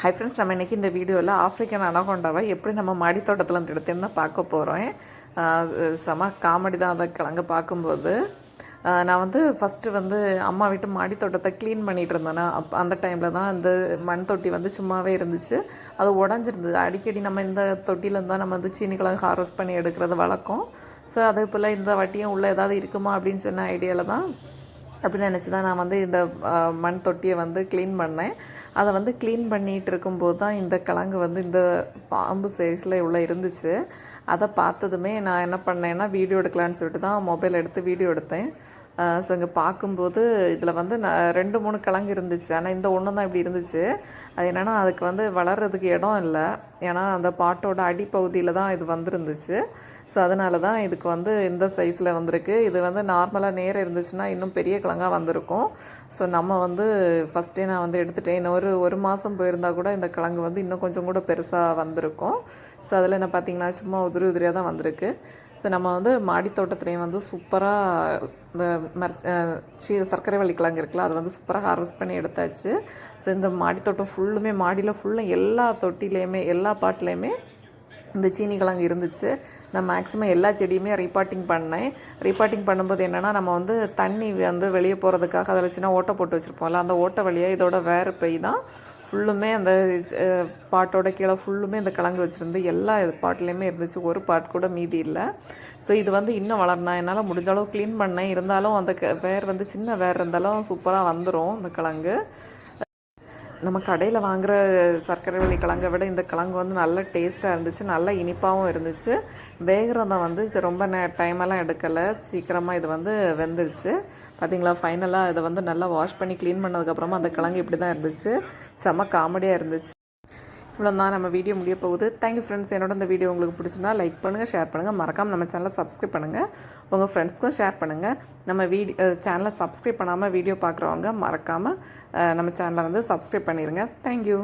Hi friends நம்ம இன்றைக்கி இந்த வீடியோவில் ஆஃப்ரிக்கன் அனகொண்டாவை எப்படி நம்ம மாடித்தோட்டத்தில் தோட்டத்தில் இருந்து தான் பார்க்க போகிறோம் செம காமெடி தான் அதை கிழங்க பார்க்கும்போது. நான் வந்து ஃபஸ்ட்டு வந்து அம்மா வீட்டு மாடித்தோட்டத்தை க்ளீன் பண்ணிகிட்டு இருந்தேன்னா அப் அந்த டைமில் தான் இந்த மண் தொட்டி வந்து சும்மாவே இருந்துச்சு. அது உடஞ்சிருந்தது. அடிக்கடி நம்ம இந்த தொட்டியில தான் நம்ம வந்து சீனி கிழங்கு ஹார்வெஸ்ட் பண்ணி எடுக்கிறது வழக்கம். ஸோ அதே போல் இந்த வட்டியும் உள்ளே ஏதாவது இருக்குமா அப்படின்னு சொன்ன ஐடியாவில் தான் அப்படின்னு நினச்சி தான் நான் வந்து இந்த மண் தொட்டியை வந்து க்ளீன் பண்ணேன். அதை வந்து க்ளீன் பண்ணிகிட்டு இருக்கும்போது தான் இந்த கிழங்கு வந்து இந்த பாம்பு சைஸில் இவ்வளோ இருந்துச்சு. அதை பார்த்ததுமே நான் என்ன பண்ணேன்னா வீடியோ எடுக்கலான்னு சொல்லிட்டு தான் மொபைல் எடுத்து வீடியோ எடுத்தேன். ஸோ இங்கே பார்க்கும்போது இதில் வந்து நான் ரெண்டு மூணு கிழங்கு இருந்துச்சு. ஆனால் இந்த ஒன்று தான் இப்படி இருந்துச்சு. அது என்னென்னா அதுக்கு வந்து வளர்கிறதுக்கு இடம் இல்லை. ஏன்னா அந்த பாட்டோட அடிப்பகுதியில் தான் இது வந்திருந்துச்சு. ஸோ அதனால தான் இதுக்கு வந்து இந்த சைஸில் வந்திருக்கு. இது வந்து நார்மலாக நேரம் இருந்துச்சுன்னா இன்னும் பெரிய கிழங்காக வந்திருக்கும். ஸோ நம்ம வந்து ஃபஸ்ட்டே நான் வந்து எடுத்துட்டேன். இன்னும் ஒரு ஒரு மாதம் போயிருந்தால் கூட இந்த கிழங்கு வந்து இன்னும் கொஞ்சம் கூட பெருசாக வந்திருக்கும். ஸோ அதில் என்ன பார்த்தீங்கன்னா சும்மா உதிரி உதிரியாக தான் வந்திருக்கு. ஸோ நம்ம வந்து மாடி தோட்டத்துலேயும் வந்து சூப்பராக இந்த மரச் சர்க்கரை வள்ளி கிழங்கு இருக்குல்ல அது வந்து சூப்பராக ஹார்வெஸ்ட் பண்ணி எடுத்தாச்சு. ஸோ இந்த மாடி தோட்டம் ஃபுல்லுமே மாடியில் ஃபுல்லும் எல்லா தொட்டிலையுமே எல்லா பாட்டிலையுமே இந்த சீனி கிழங்கு இருந்துச்சு. நான் மேக்ஸிமம் எல்லா செடியுமே ரீபாட்டிங் பண்ணேன். ரீபாட்டிங் பண்ணும்போது என்னென்னா நம்ம வந்து தண்ணி வந்து வெளியே போகிறதுக்காக அதில் சின்ன ஓட்டை போட்டு வச்சுருப்போம்ல அந்த ஓட்டை வழியாக இதோட வேறு பெய் தான் ஃபுல்லுமே அந்த பாட்டோட கீழே ஃபுல்லுமே இந்த கிழங்கு வச்சுருந்து எல்லா பாட்டிலையுமே இருந்துச்சு. ஒரு பாட் கூட மீதி இல்லை. ஸோ இது வந்து இன்னும் வளர்னா என்னால் முடிஞ்ச அளவு க்ளீன் பண்ணேன். இருந்தாலும் அந்த க- வேர் வந்து சின்ன வேர் இருந்தாலும் சூப்பராக வந்துடும் இந்த கிழங்கு நம்ம கடையில் வாங்குகிற சர்க்கரை வள்ளி கிழங்கை விட இந்த கிழங்கு வந்து நல்ல டேஸ்ட்டாக இருந்துச்சு நல்ல இனிப்பாகவும் இருந்துச்சு. வேகிறத வந்து ரொம்ப நே டைமெல்லாம் எடுக்கலை. சீக்கிரமாக இது வந்து வெந்துருச்சு. பார்த்தீங்களா ஃபைனலாக இதை வந்து நல்லா வாஷ் பண்ணி க்ளீன் பண்ணதுக்கப்புறமா அந்த கிழங்கு இப்படி தான் இருந்துச்சு. செம்ம காமெடியாக இருந்துச்சு. இவ்வளோ தான் நம்ம வீடியோ முடிய போகுது. தேங்க்யூ ஃப்ரெண்ட்ஸ் என்னோட இந்த வீடியோ உங்களுக்கு பிடிச்சிருந்தா லைக் பண்ணுங்கள் ஷேர் பண்ணுங்கள் மறக்காமல் நம்ம சேனலை சப்ஸ்கிரைப் பண்ணுங்கள் உங்கள் ஃப்ரெண்ட்ஸ்க்கும் ஷேர் பண்ணுங்கள் நம்ம வீடியோ சேனலை சப்ஸ்கிரைப் பண்ணாமல் வீடியோ பார்க்குறவங்க மறக்காமல் நம்ம சேனலை வந்து சப்ஸ்கிரைப் பண்ணிடுங்க தேங்க்யூ